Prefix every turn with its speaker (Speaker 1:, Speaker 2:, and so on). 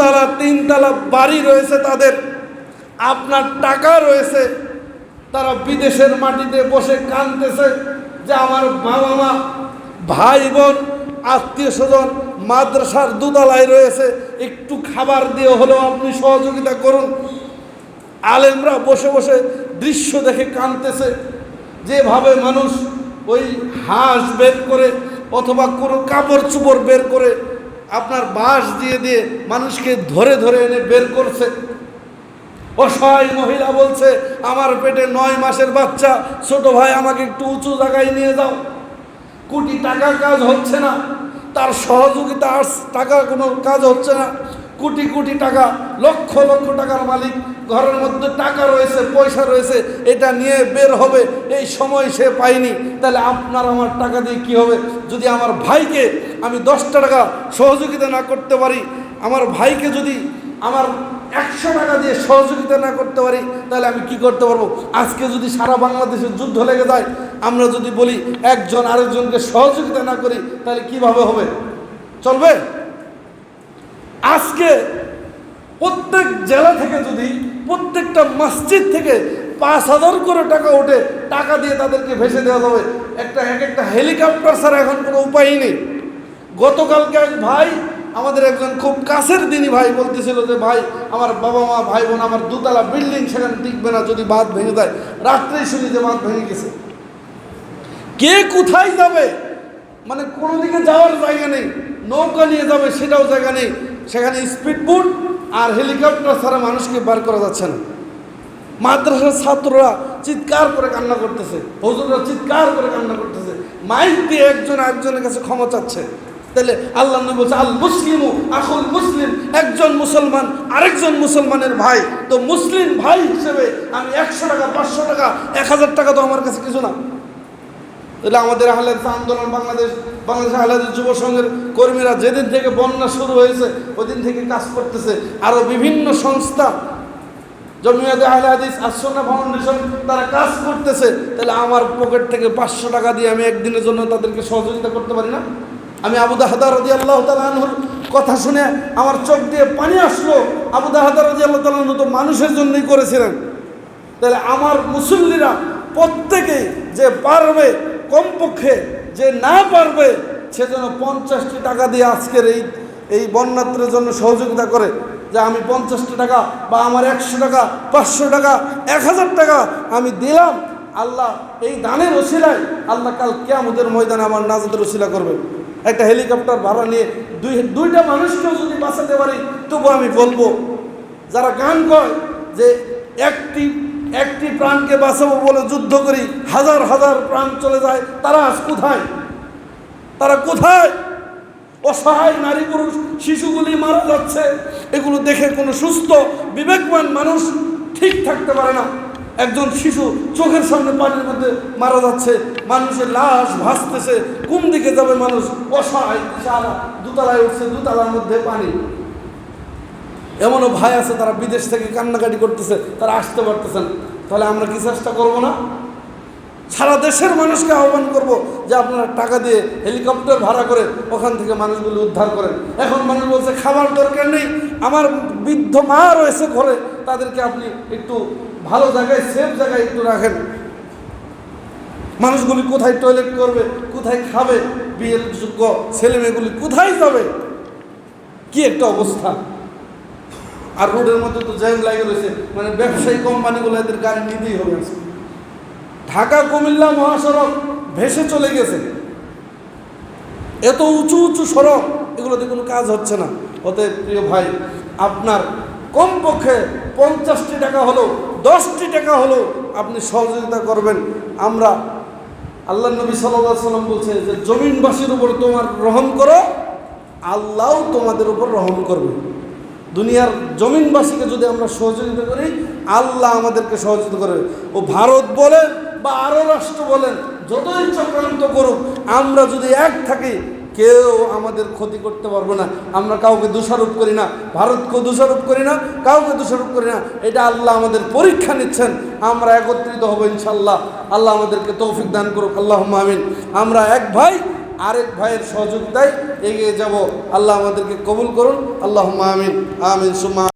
Speaker 1: দুতলা তিনতলা বাড়ি রয়েছে তাদের। আপনার টাকা রয়েছে। তারা বিদেশের মাটিতে বসে কাঁদতেছে যে আমার বাবা মা ভাই বোন আত্মীয় স্বজন মাদ্রাসার দুতলায় রয়েছে। একটু খাবার দিয়ে হলেও আপনি সহযোগিতা করুন। আলেমরা বসে বসে দৃশ্য দেখে কাঁদতেছে। যেভাবে মানুষ ওই হাঁস বের করে অথবা কোনো কাপড় চুপড় বের করে আপনার বাঁশ দিয়ে দিয়ে মানুষকে ধরে ধরে এনে বের করছে। অসহায় মহিলা বলছে, আমার পেটে নয় মাসের বাচ্চা, ছোট ভাই আমাকে একটু উঁচু জায়গায় নিয়ে যাও। কোটি টাকার কাজ হচ্ছে না। তার সহযোগিতা আর টাকা কোনো কাজ হচ্ছে না। কোটি কোটি টাকা, লক্ষ লক্ষ টাকার মালিক। ঘরের মধ্যে টাকা রয়েছে, পয়সা রয়েছে, এটা নিয়ে বের হবে, এই সময় সে পায়নি। তাহলে আপনার আমার টাকা দিয়ে কি হবে? যদি আমার ভাইকে আমি দশটা টাকা সহযোগিতা না করতে পারি, আমার ভাইকে যদি আমার একশো টাকা দিয়ে সহযোগিতা না করতে পারি, তাহলে আমি কি করতে পারব? আজকে যদি সারা বাংলাদেশে যুদ্ধ লেগে যায়, আমরা যদি বলি একজন আরেকজনকে সহযোগিতা না করি, তাহলে কীভাবে হবে? চলবে? আজকে প্রত্যেক জেলা থেকে যদি প্রত্যেকটা মসজিদ থেকে পাঁচ হাজার করে টাকা ওঠে টাকা দিয়ে তাদেরকে ভেসে দেওয়া যাবে, একটা এক একটা হেলিকপ্টার ছাড়া এখন কোনো উপায়ই নেই। গতকালকে এক ভাই, আমাদের একজন খুব কাছের দিনই ভাই বলতেছিল যে, ভাই, আমার বাবা মা, ভাই বোন, আমার দুতলা বিল্ডিং সেখানে টিকবে না, যদি বাঁধ ভেঙে যায় রাত্রেই শুনি যে বাঁধ ভেঙে গেছে। কে কোথায় যাবে? মানে কোনো দিকে যাওয়ার জায়গা নেই, নৌকা নিয়ে যাবে সেটাও জায়গা নেই। সেখানে স্পিডবোট আর হেলিকপ্টার ছাড়া মানুষকে বার করা যাচ্ছে না। মাদ্রাসার ছাত্ররা চিৎকার করে কান্না করতেছে, হজুররা চিৎকার করে কান্না করতেছে। মাইক দিয়ে একজন একজনের কাছে ক্ষমা চাচ্ছে। তাহলে আল্লাহ বলছে আল মুসলিমু আখুল মুসলিম। একজন মুসলমান আরেকজন মুসলমানের ভাই। তো মুসলিম ভাই হিসেবে আমি একশো টাকা, পাঁচশো টাকা, এক হাজার টাকা তো আমার কাছে কিছু না। তাহলে আমাদের আহ্লাদ আন্দোলন বাংলাদেশ বাংলাদেশ আহ্লাদ যুব সংঘের কর্মীরা যেদিন থেকে বন্যা শুরু হয়েছে, ওদিন থেকে কাজ করতেছে। আরও বিভিন্ন সংস্থা, জমিয়াতে আহলে হাদিস আসন্না ফাউন্ডেশন তারা কাজ করতেছে। তাহলে আমার পকেট থেকে পাঁচশো টাকা দিয়ে আমি একদিনের জন্য তাদেরকে সহযোগিতা করতে পারি না? আমি আবু দাহাদা রদি আল্লাহ তালাহুর কথা শুনে আমার চোখ দিয়ে পানি আসলো। আবু দাহাদা রদি আল্লাহ তালাহু তো মানুষের জন্যই করেছিলেন। তাহলে আমার মুসল্লিরা প্রত্যেকে যে পারবে কমপক্ষে যে না পারবে, সে যেন পঞ্চাশটি টাকা দিয়ে আজকের এই এই বন্যাত্রের জন্য সহযোগিতা করে। যে আমি পঞ্চাশটি টাকা বা আমার একশো টাকা, পাঁচশো টাকা, এক হাজার টাকা আমি দিলাম, আল্লাহ এই দানের ওসিলায় আল্লাহ কাল কেয়ামতের ময়দানে আমার নাজাদের ওসিলা করবে একটা হেলিকপ্টার ভাড়া নিয়ে দুই, দুইটা মানুষকেও যদি বাঁচাতে পারি, তবু আমি বলব, যারা গান কয় যে একটি একটি প্রাণকে বাঁচাবো বলে যুদ্ধ করি, হাজার হাজার প্রাণ চলে যায়, তারা কোথায়? তারা কোথায়? অসহায় নারী পুরুষ, শিশুগুলি মারা যাচ্ছে, এগুলো দেখে কোনো সুস্থ, বিবেকবান মানুষ ঠিক থাকতে পারে না। একজন শিশু চোখের সামনে পানির মধ্যে মারা যাচ্ছে, মানুষের লাশ ভাসতেছে, কোন দিকে যাবে মানুষ? অসহায় দুতলায় উঠছে, দুতলার মধ্যে পানি। এমনও ভাই আছে তারা বিদেশ থেকে কান্নাকাটি করতেছে, তারা আসতে পারতেছেন। তাহলে আমরা কি চেষ্টা করব না? সারা দেশের মানুষকে আহ্বান করব যে আপনারা টাকা দিয়ে হেলিকপ্টার ভাড়া করে ওখান থেকে মানুষগুলো উদ্ধার করেন। এখন মানুষ বলছে, খাবার দরকার নেই, আমার বৃদ্ধ মা রয়েছে ঘরে, তাদেরকে আপনি একটু ভালো জায়গায় সেফ জায়গায় একটু রাখেন। মানুষগুলি কোথায় টয়লেট করবে, কোথায় খাবে? বিয়ের যোগ্য ছেলেমেয়েগুলি কোথায় যাবে? কি একটা অবস্থা। আর রোডের মধ্যে তো জ্যাম লাগে রয়েছে। মানে ব্যবসায়ী কোম্পানিগুলো এদের গাড়ি নিতেই হবে। ঢাকা, কুমিল্লা মহাসড়ক ভেসে চলে গেছে। এত উঁচু উঁচু সড়ক, এগুলোতে কোনো কাজ হচ্ছে না। অতএব প্রিয় ভাই, আপনার কমপক্ষে পঞ্চাশটি টাকা হলো দশটি টাকা হলো আপনি সহযোগিতা করবেন। আমরা আল্লাহ নবী সাল্লাহ সাল্লাম বলছে যে, জমিনবাসীর উপর তোমার রহম করো, আল্লাহও তোমাদের উপর রহম করবে। দুনিয়ার জমিনবাসীকে যদি আমরা সহযোগিতা করি, আল্লাহ আমাদেরকে সহযোগিতা করবে ও ভারত বলেন বা আরও রাষ্ট্র বলেন, যতই চক্রান্ত করুক, আমরা যদি এক থাকি, কেউ আমাদের ক্ষতি করতে পারব না। আমরা কাউকে দোষারোপ করি না। ভারতকেও দোষারোপ করি না, কাউকে দোষারোপ করি না। এটা আল্লাহ আমাদের পরীক্ষা নিচ্ছেন। আমরা একত্রিত হব ইনশাল্লাহ আল্লাহ আমাদেরকে তৌফিক দান করুক। আল্লাহ আমিন। আমরা এক ভাই আরেক ভাইয়ের সহযোগিতায় এগিয়ে যাব। আল্লাহ আমাদেরকে কবুল করুন। আল্লাহ আমিন। আমিন। সুমা